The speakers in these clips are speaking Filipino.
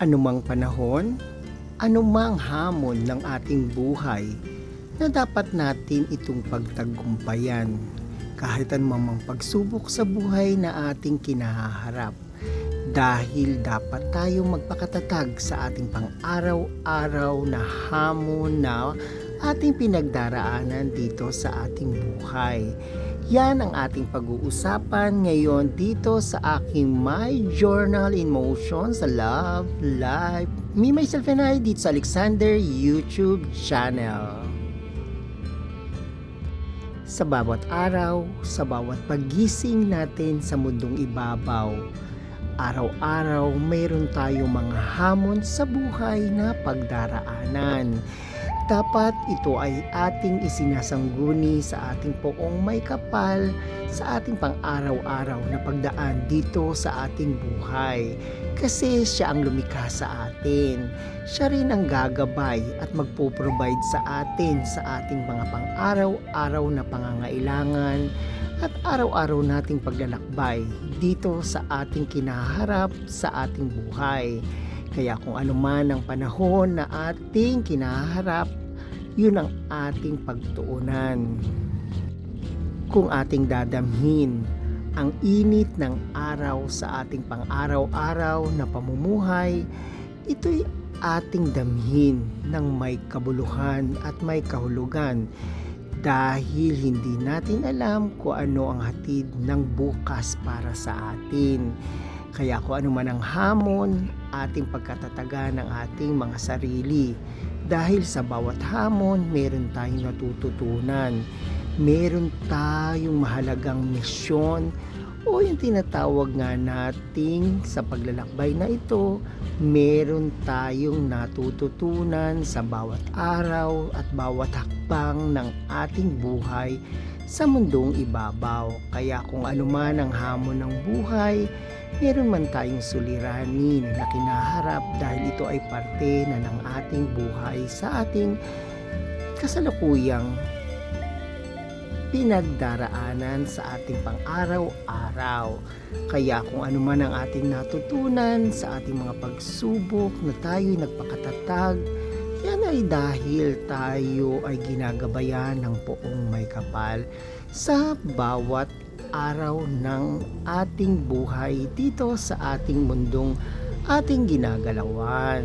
Anumang panahon, anumang hamon ng ating buhay na dapat natin itong pagtagumpayan kahit anumang pagsubok sa buhay na ating kinaharap dahil dapat tayong magpakatatag sa ating pang-araw-araw na hamon na ating pinagdaraanan dito sa ating buhay. Yan ang ating pag-uusapan ngayon dito sa aking My Journal in Motion sa Love Life. Me, myself, and I dito sa Alexander YouTube channel. Sa bawat araw, sa bawat pagising natin sa mundong ibabaw, araw-araw mayroon tayong mga hamon sa buhay na pagdaraanan dapat ito ay ating isinasangguni sa ating poong may kapal sa ating pang-araw-araw na pagdaan dito sa ating buhay. Kasi siya ang lumikha sa atin. Siya rin ang gagabay at magpo-provide sa atin sa ating mga pang-araw-araw na pangangailangan at araw-araw nating paglalakbay dito sa ating kinaharap sa ating buhay. Kaya kung ano man ang panahon na ating kinaharap, yun ang ating pagtuunan. Kung ating dadamhin ang init ng araw sa ating pang-araw-araw na pamumuhay, ito'y ating damhin ng may kabuluhan at may kahulugan dahil hindi natin alam kung ano ang hatid ng bukas para sa atin. Kaya kung ano man ang hamon, ating pagkatataga ng ating mga sarili. Dahil sa bawat hamon, meron tayong natututunan. Meron tayong mahalagang misyon o yung tinatawag nga nating sa paglalakbay na ito, meron tayong natututunan sa bawat araw at bawat hakbang ng ating buhay sa mundong ibabaw. Kaya kung ano man ang hamon ng buhay, meron man tayong suliranin na kinaharap dahil ito ay parte na ng ating buhay sa ating kasalukuyang pinagdaraanan sa ating pang-araw-araw. Kaya kung ano man ang ating natutunan sa ating mga pagsubok na tayo'y nagpakatatag, yan ay dahil tayo ay ginagabayan ng poong may kapal sa bawat araw ng ating buhay dito sa ating mundong ating ginagalawan.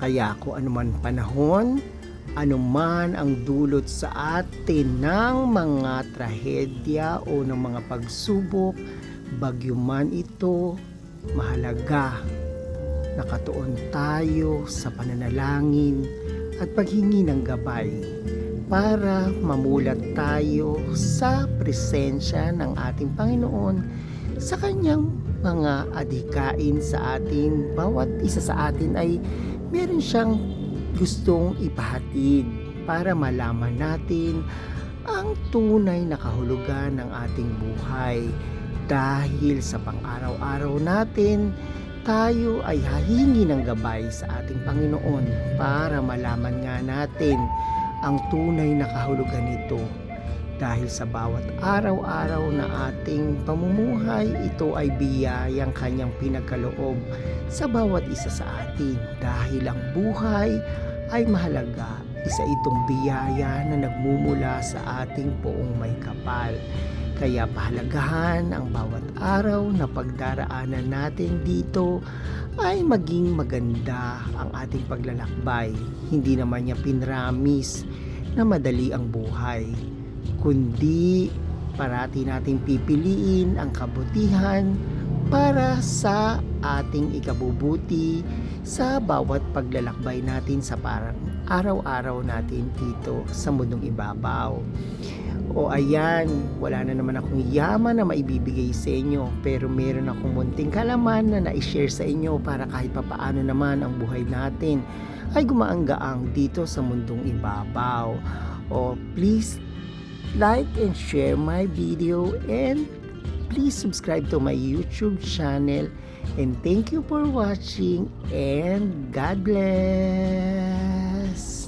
Kaya kung anuman panahon, anuman ang dulot sa atin ng mga trahedya o ng mga pagsubok, bagyo man ito, mahalaga. Nakatuon tayo sa pananalangin at paghingi ng gabay para mamulat tayo sa presensya ng ating Panginoon sa kanyang mga adhikain sa atin. Bawat isa sa atin ay meron siyang gustong ipahatid para malaman natin ang tunay na kahulugan ng ating buhay. Dahil sa pang-araw-araw natin, tayo ay hahingi ng gabay sa ating Panginoon para malaman nga natin ang tunay na kahulugan nito. Dahil sa bawat araw-araw na ating pamumuhay, ito ay biyayang kanyang pinagkaloob sa bawat isa sa atin. Dahil ang buhay ay mahalaga, isa itong biyaya na nagmumula sa ating poong may kapal. Kaya pahalagahan ang bawat araw na pagdaraanan natin dito ay maging maganda ang ating paglalakbay. Hindi naman niya pinramis na madali ang buhay, kundi parati nating pipiliin ang kabutihan para sa ating ikabubuti sa bawat paglalakbay natin sa parang araw-araw natin dito sa mundong ibabaw. O ayan, wala na naman akong yaman na maibibigay sa inyo pero meron akong munting kalaman na na-share sa inyo para kahit papaano naman ang buhay natin ay gumaanggaang dito sa mundong ibabaw. O please like and share my video and please subscribe to my YouTube channel and thank you for watching and God bless. Yes.